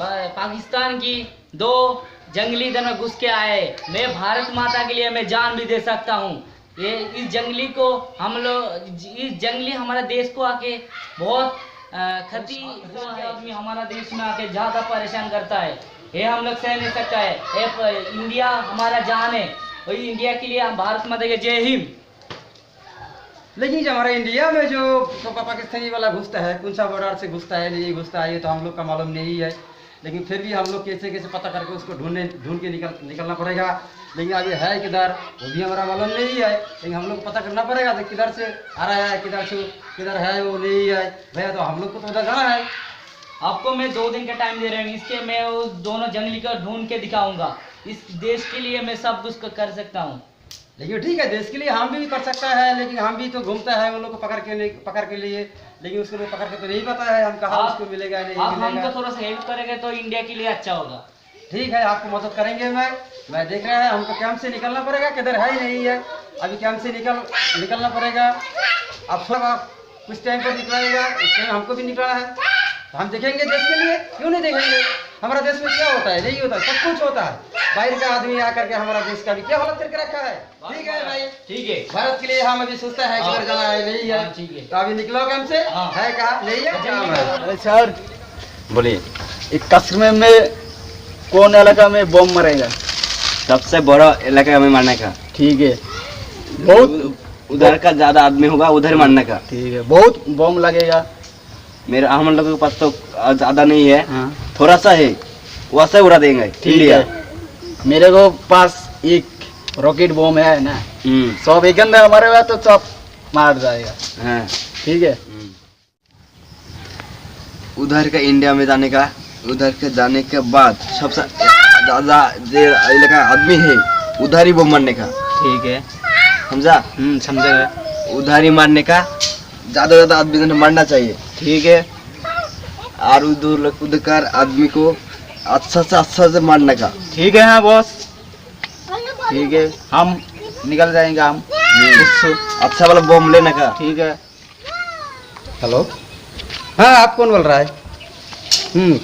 पाकिस्तान की दो जंगली इधर में घुस के आए। मैं भारत माता के लिए, मैं जान भी दे सकता हूँ। ये इस जंगली को हम लोग, इस जंगली हमारे देश को आके बहुत क्षति आदमी हमारा देश में आके ज़्यादा परेशान करता है। ये हम लोग सह नहीं सकता है। ये इंडिया हमारा जान है। वही इंडिया के लिए हम भारत माता के जय हिंद। लेकिन जो, हमारे इंडिया में जो तो पाकिस्तानी वाला घुसता है, कौन सा बॉर्डर से घुसता है, नहीं घुसता है, ये तो हम लोग का मालूम नहीं है। लेकिन फिर भी हम लोग कैसे कैसे पता करके उसको ढूँढने, ढूंढ के निकल, निकलना पड़ेगा। लेकिन अभी है किधर, वो भी हमारा मालूम नहीं है। लेकिन हम लोग पता करना पड़ेगा तो किधर से आ रहा है, किधर से, किधर है वो नहीं है। भैया तो हम लोग को तो उधर जाना है। आपको मैं दो दिन का टाइम दे रहा हूँ। इसके मैं उस दोनों जंगली को ढूंढ के दिखाऊँगा। इस देश के लिए मैं सब कुछ कर सकता हूँ। लेकिन ठीक है देश के लिए हम भी कर सकता है लेकिन हम भी तो घूमता है उन लोग को पकड़ के पकड़ के लिए। लेकिन उसको लोग पकड़ के तो नहीं पता है हम कहाँ उसको मिलेगा नहीं आप मिलेगा। हमको थोड़ा सा हेल्प करेंगे तो इंडिया के लिए अच्छा होगा। ठीक है आपको मदद करेंगे मैं। मैं देख रहा है हमको कैंप से निकलना पड़ेगा किधर है ही नहीं है। अभी कैंप से निकल निकलना पड़ेगा। अब सब आप कुछ टाइम पर निकलेगा उस टाइम हमको भी निकलना है। तो हम देखेंगे देश के लिए क्यों नहीं देखेंगे? हमारा देश में क्या होता है? नहीं होता है सब कुछ होता है। बाहर का आदमी आकर के हमारा देश का भी क्या हालत करके रखा है? ठीक है भाई। ठीक है। भारत के लिए हम अभी सोचता है किधर जाना है नहीं है। हाँ, ठीक है। तो अभी निकलो कैंप से। हाँ। है कहा? नहीं है अरे सर बोलिए एक कश्मीर में कौन इलाका में बम मरेगा? सबसे बड़ा इलाका में मारने का। ठीक है। बहुत उधर का ज़्यादा आदमी होगा उधर मारने का। ठीक है। बहुत बम लगेगा। मेरा हम लोगों के पास तो ज़्यादा नहीं है। हाँ। थोड़ा सा है वैसे उड़ा देंगे ठीक है। मेरे को पास एक रॉकेट बम है ना। हम्म। सब एक अंदर मरेगा तो सब मार जाएगा। हाँ। ठीक है। उधर का इंडिया में जाने का उधर के जाने के बाद सबसे ज़्यादा जो इलाका आदमी है उधर ही वो मारने का। ठीक है। समझा? हम्म समझेगा उधर ही मारने का ज़्यादा ज़्यादा आदमी मारना चाहिए। ठीक है। और उधर उधर आदमी को अच्छा से अच्छा से मारने का। ठीक है हाँ बॉस ठीक है। हम निकल जाएँगे हम। अच्छा वाला बम लेने का। ठीक है। हेलो हाँ आप कौन बोल रहा है? हम्म।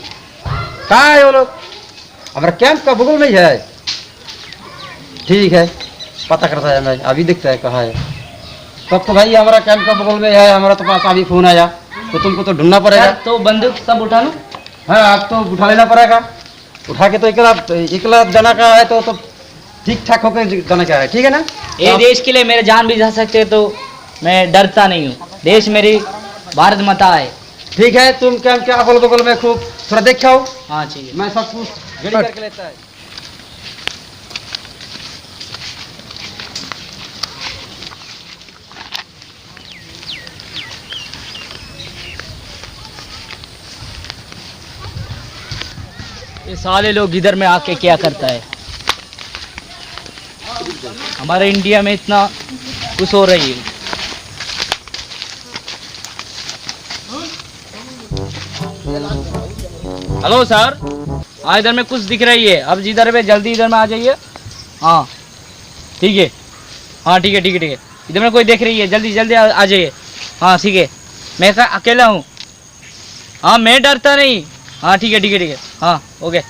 कहाँ है वो लोग? हमारा कैंप का बगल में ही। है ठीक है। पता करता है मैं अभी दिखता है कहाँ है। तब तो भाई हमारा कैंप का बगल में है। हमारा तो पास अभी फ़ोन आया। तो तुमको तो ढूंढना पड़ेगा। तो बंदूक सब उठा लो? हाँ आप तो उठा लेना पड़ेगा। उठा के तो एकला एकला जाना का है तो तो ठीक ठाक होकर जाना का है ठीक है ना? ये देश के लिए मेरे जान भी जा सकते हैं तो मैं डरता नहीं हूँ। देश मेरी भारत माता है। ठीक है तुम क्या के अगल बगल में खूब थोड़ा देखो हाँ ठीक है। मैं सब कुछ करके लेता है। ये साले लोग इधर में आके क्या करता है? हमारे इंडिया में इतना कुछ हो रही है। हेलो सर हाँ इधर में कुछ दिख रही है। अब जिधर में, जल्दी इधर में आ जाइए। हाँ ठीक है। हाँ ठीक है ठीक है ठीक है। इधर में कोई देख रही है? जल्दी जल्दी आ आ जाइए। हाँ ठीक है। मैं अकेला हूँ। हाँ मैं डरता नहीं। हाँ ठीक है ठीक है ठीक है। हाँ ओके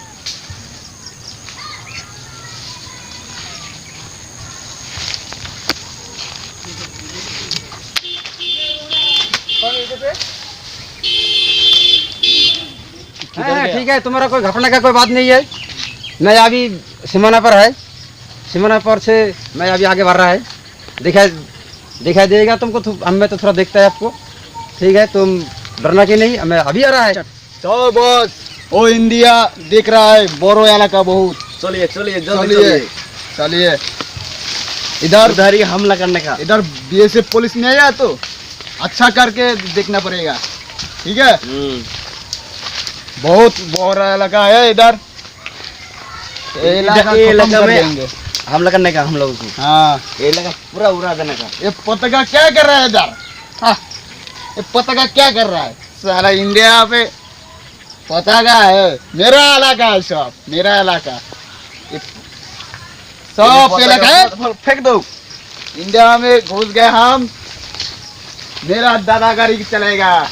हाँ, हाँ, ठीक है तुम्हारा कोई घपने का कोई बात नहीं है। मैं अभी सिमाना पर है। सिमाना पर से मैं अभी आगे बढ़ रहा है। दिखाई दिखाई देगा तुमको तो हमें तो थोड़ा देखता है आपको। ठीक है तुम डरना की नहीं? मैं अभी आ रहा है। तो बॉस। ओ इंडिया देख रहा है बोरो इलाका बहुत चलिए चलिए जल्दी चलिए चलिए। इधर उधर ही हमला करने का। इधर बीएसएफ पुलिस नहीं आया तो अच्छा करके देखना पड़ेगा। ठीक है? हम्म। बहुत बोरा इलाका है इधर। इलाका में- हमला करने का हम लोगों को। हाँ। ये इलाका पूरा उड़ा देने का। ये पतंगा क्या कर रहा है इधर? हाँ, ये पतंगा क्या कर रहा है? सारा इंडिया पे पतंगा है? मेरा इलाका है सब मेरा इलाका। सब इलाका है फेंक दो। इंडिया में घुस गए हम। मेरा दादागिरी चलेगा।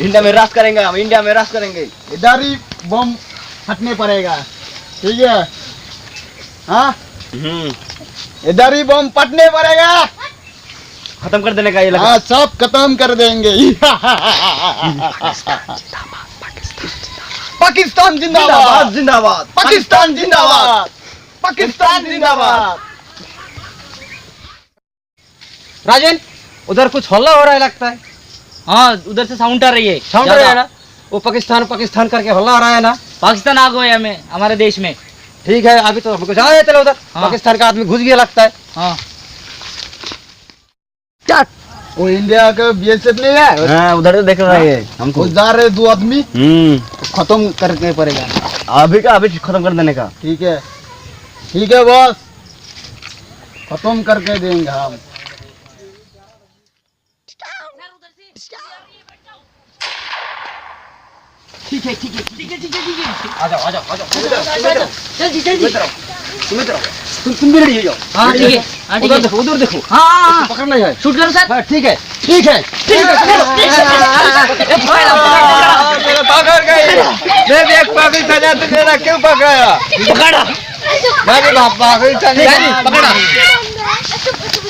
इंडिया में राज करेंगे हम इंडिया में राज करेंगे। इधर ही बम फटने पड़ेगा। ठीक है? हाँ? इधर ही बम फटने पड़ेगा। खत्म कर देने का ये हाँ सब खत्म कर देंगे। पाकिस्तान जिंदाबाद। जिंदाबाद पाकिस्तान जिंदाबाद। पाकिस्तान जिंदाबाद। राजन उधर कुछ हल्ला हो रहा है लगता है। हाँ उधर से साउंड आ रही है। साउंड आ रहा है ना? वो पाकिस्तान पाकिस्तान करके हल्ला आ रहा है ना? पाकिस्तान आ गए हमें हमारे देश में। ठीक है अभी तो हमको जाना है चलो उधर। हाँ। पाकिस्तान का आदमी घुस गया लगता है। हाँ। वो इंडिया का बीएसएफ नहीं है हाँ उधर से देख रहा है हमको। वो जा रहे दो आदमी। हम्म। खत्म करने पड़ेगा। अभी का अभी खत्म कर देने का। ठीक है। ठीक है बॉस। खत्म करके देंगे हम। ठीक है ठीक है ठीक है ठीक है ठीक है। आ जाओ आ जाओ आ जाओ। जल्दी जल्दी तुम तुम भी रेडी हो जाओ हाँ ठीक है हाँ ठीक उधर है देखो उधर देखो. हाँ पकड़ना है. शूट करो सर? हाँ, ठीक है. ठीक है. ठीक है पकड़ो, ठीक है। पकड़ गई. मैं देख पाकिस्तान तो मेरा क्यों पकड़ा? पकड़ो. मैं भी पाकिस्तान पकड़ा.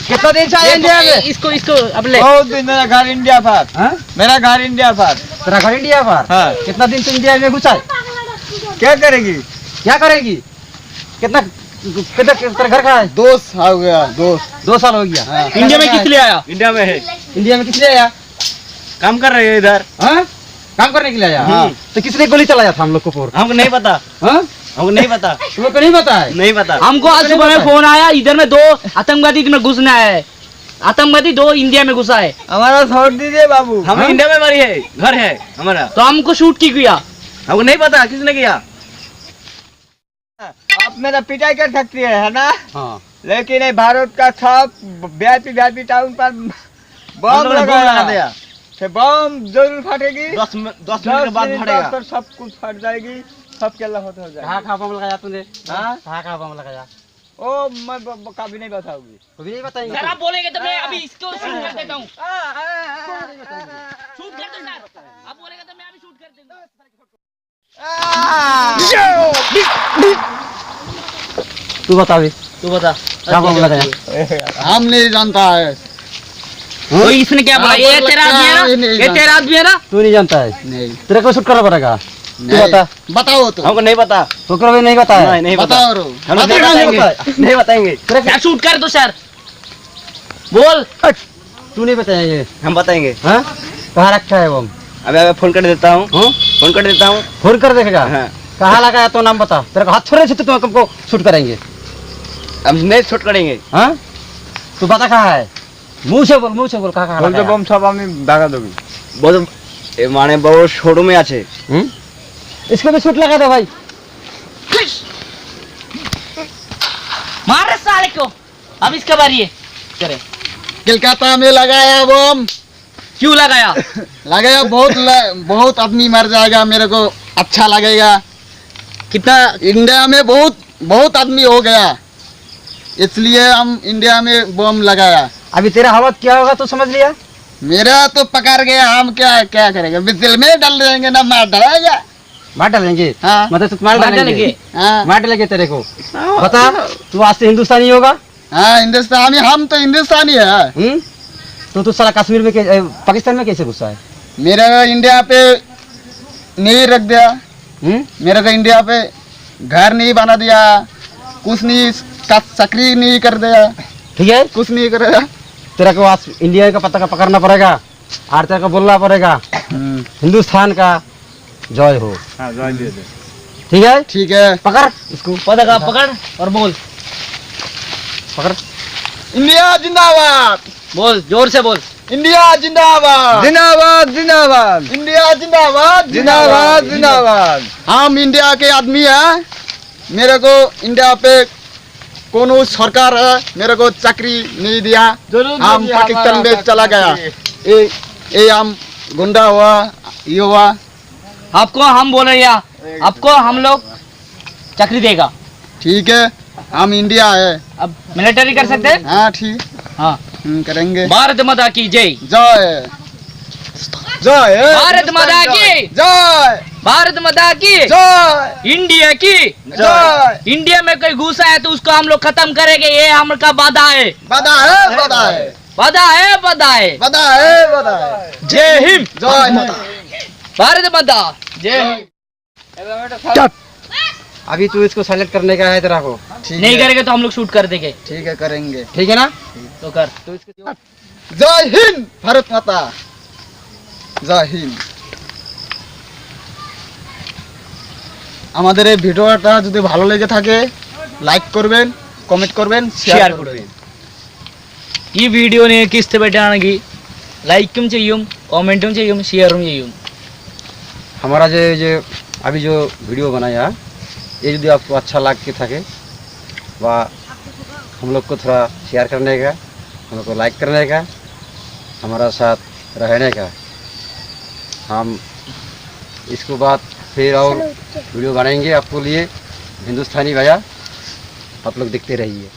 कितना दिन से आया इंडिया में? इसको इसको अब ले। बहुत दिन मेरा घर इंडिया पर। हाँ? मेरा घर इंडिया पर। तेरा घर इंडिया पर? हाँ। कितना दिन से इंडिया में घुसा क्या करेगी? क्या करेगी? कितना कितना तेरा घर कहाँ है? दोस्त हो गया दोस्त। दो साल हो गया। हाँ। इंडिया में किस लिए आया? इंडिया में है। इंडिया में किस लिए आया? काम कर रहे हैं इधर। हाँ? काम करने के लिए आया? हाँ। तो किसने गोली चलाया था हम लोग को पूर हमको नहीं पता। हाँ? हमको नहीं पता। तुम्हें को नहीं पता है। नहीं पता। हमको आज सुबह में फ़ोन आया इधर में दो आतंकवादी में घुसना है। आतंकवादी दो इंडिया में घुसा है। हमारा छोड़ दीजिए बाबू। हम इंडिया में मरी है घर है हमारा। तो हमको शूट की किया? हमको नहीं पता किसने किया? आप मेरा पिटाई कर सकती है है ना? हाँ। लेकिन भारत का सब वीआईपी वीआईपी टाउन पर बम लोगों ने बम लगा दिया। तो बम ज़रूर फटेगी। दस मिनट दस मिनट के बाद फटेगा। पर सब कुछ फट जाएगी। सब के लहत हो जाएगा। कहाँ कहाँ बम लगाया तूने? हाँ? कहाँ कहाँ बम लगाया? ओ मैं कभी नहीं बताऊँगी। कभी नहीं बताएँगे? सर आप बोलेंगे तो मैं अभी इसको शूट कर देता हूँ। शूट कर दो सर आप बोलेंगे तो मैं अभी शूट कर दूँगा तू बता अभी। तू बता। क्या बम लगाया हम नहीं जानता है। तो इसने क्या बोला? ये तेरा आदमी है है ना ये तेरा आदमी है ना? तू नहीं जानता है। नहीं। तेरे को शूट करना पड़ेगा। तू। बता। बताओ तो। हमको नहीं पता। तो करो भी नहीं बता है नहीं नहीं बताओ। रो हम नहीं बताएँगे। नहीं बताएँगे। सर शूट कर दो सर? बोल। तू नहीं बताएँगे हम बताएँगे। हाँ? कहाँ रखा है बम अभी अभी फ़ोन कर देता हूँ। हाँ? फ़ोन कर देता हूँ। फ़ोन कर देखेगा? हाँ। कहाँ लगाया तो नाम बता। तेरे को हाथ छोड़े से तो तुम हमको शूट करेंगे। हम नहीं शूट करेंगे। हाँ? तू बता कहाँ है? मुँह से बोल मुँह से बोल कहाँ कहाँ बोल दो लगाया? बम सब हमें भागा दोगी। बहुत ए, माने बड़ो शोरूम আছে हम्म? इसको भी शूट लगा दे भाई। मारे साले को। अब इसका बारी है। करे। कलकत्ता में लगाया बम। क्यों लगाया? लगाया बहुत ल, बहुत आदमी मर जाएगा मेरे को अच्छा लगेगा। कितना? इंडिया में बहुत बहुत आदमी हो गया। इसलिए हम इंडिया में बम लगाया। अभी तेरा हालत क्या होगा तो समझ लिया? मेरा तो पकड़ गया हम क्या क्या करेंगे? बिजल में डाल देंगे ना मार डालेगा। मार डालेंगे? हाँ। मतलब तू मार डालेंगे। हाँ। मार डालेंगे तेरे को। बता तू आज से हिंदुस्तानी होगा? हाँ हिंदुस्तानी हम तो हिंदुस्तानी है। हम्म? तो तू सारा कश्मीर में पाकिस्तान में कैसे गुस्सा है? मेरा इंडिया पे नहीं रख दिया। मेरे को इंडिया पे घर नहीं बना दिया। कुछ नहीं का सक्रिय नहीं कर दिया ठीक है? कुछ नहीं करेगा तेरा को आज इंडिया का पता का पकड़ना पड़ेगा और तेरे को बोलना पड़ेगा। हिंदुस्तान का जय हो। हाँ जय दे दे ठीक है? ठीक है। पकड़ इसको। पता का पकड़ और बोल। पकड़। इंडिया जिंदाबाद। बोल ज़ोर से बोल। इंडिया जिंदाबाद। जिंदाबाद जिंदाबाद। इंडिया जिंदाबाद। जिंदाबाद जिंदाबाद। हम इंडिया के आदमी है। मेरे को इंडिया पे कोनो सरकार है मेरे को चाकरी नहीं दिया। हम पाकिस्तान में चला गया। ये ये हम गुंडा हुआ ये हुआ। आपको हम बोल रहे आपको हम लोग चक्री देगा। ठीक है हम इंडिया है। अब मिलिट्री कर सकते हैं? हाँ ठीक। हाँ। करेंगे। भारत माता की जय। जय। जय भारत माता की जय। भारत माता की। इंडिया की। इंडिया में कोई घुसा है तो उसको हम लोग खत्म करेंगे। ये हम का बाधा है। बाधा है बाधा है। बाधा है बाधा है। बाधा है बाधा है। जय हिंद। जय माता। भारत माता। जय हिंद। अभी तू इसको सेलेक्ट करने का है तेरा को। नहीं करेंगे तो हम लोग शूट कर देंगे। ठीक है करेंगे। ठीक है ना? तो कर। तू इसको जय हिंद भारत माता। जय हिंद। আমাদের এই ভিডিওটা যদি ভালো লেগে থাকে লাইক করবেন কমেন্ট করবেন শেয়ার শেয়ার করবেন ഈ വീഡിയോനെ നിങ്ങൾക്ക് ഇഷ്ടപ്പെട്ടാണെങ്കിൽ ലൈക്കും ചെയ്യും കമൻറ്റും ചെയ്യും ഷെയറും ചെയ്യും हमारा जो जो अभी जो वीडियो बनाया ये यदि आपको अच्छा लग के थके व हम लोग को थोड़ा शेयर करने का हम लोग को लाइक करने का हमारा साथ रहने का हम इसको बाद फिर और वीडियो बनाएँगे आपको लिए। हिंदुस्तानी भैया आप लोग देखते रहिए।